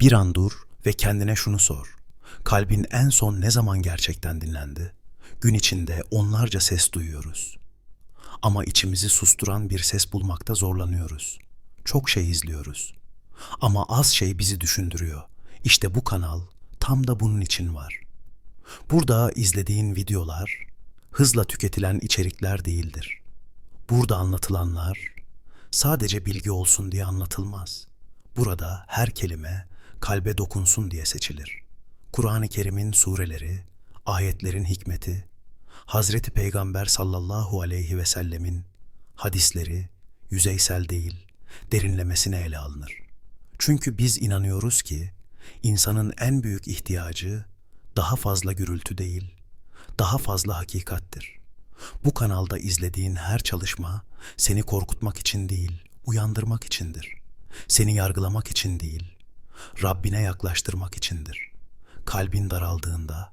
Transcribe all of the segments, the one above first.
Bir an dur ve kendine şunu sor. Kalbin en son ne zaman gerçekten dinlendi? Gün içinde onlarca ses duyuyoruz. Ama içimizi susturan bir ses bulmakta zorlanıyoruz. Çok şey izliyoruz. Ama az şey bizi düşündürüyor. İşte bu kanal tam da bunun için var. Burada izlediğin videolar hızla tüketilen içerikler değildir. Burada anlatılanlar sadece bilgi olsun diye anlatılmaz. Burada her kelime kalbe dokunsun diye seçilir. Kur'an-ı Kerim'in sureleri, ayetlerin hikmeti, Hazreti Peygamber sallallahu aleyhi ve sellemin hadisleri yüzeysel değil, derinlemesine ele alınır. Çünkü biz inanıyoruz ki insanın en büyük ihtiyacı daha fazla gürültü değil, daha fazla hakikattir. Bu kanalda izlediğin her çalışma seni korkutmak için değil, uyandırmak içindir. Seni yargılamak için değil, Rabbine yaklaştırmak içindir. Kalbin daraldığında,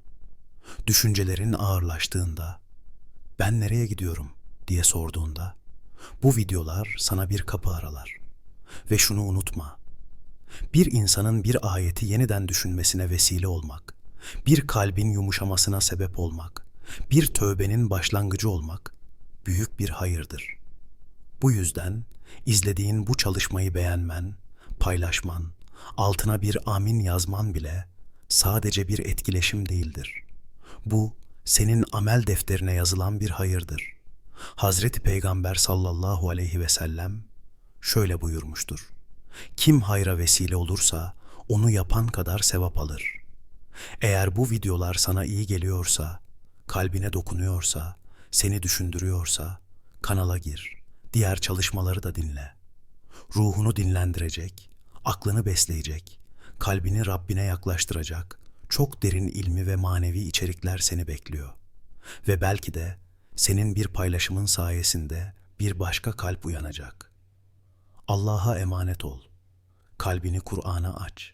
düşüncelerin ağırlaştığında, ben nereye gidiyorum diye sorduğunda, bu videolar sana bir kapı aralar. Ve şunu unutma, bir insanın bir ayeti yeniden düşünmesine vesile olmak, bir kalbin yumuşamasına sebep olmak, bir tövbenin başlangıcı olmak büyük bir hayırdır. Bu yüzden izlediğin bu çalışmayı beğenmen, paylaşman, altına bir amin yazman bile sadece bir etkileşim değildir. Bu senin amel defterine yazılan bir hayırdır. Hazreti Peygamber sallallahu aleyhi ve sellem şöyle buyurmuştur. Kim hayra vesile olursa onu yapan kadar sevap alır. Eğer bu videolar sana iyi geliyorsa, kalbine dokunuyorsa, seni düşündürüyorsa kanala gir. Diğer çalışmaları da dinle. Ruhunu dinlendirecek, aklını besleyecek, kalbini Rabbine yaklaştıracak çok derin ilmi ve manevi içerikler seni bekliyor. Ve belki de senin bir paylaşımın sayesinde bir başka kalp uyanacak. Allah'a emanet ol. Kalbini Kur'an'a aç.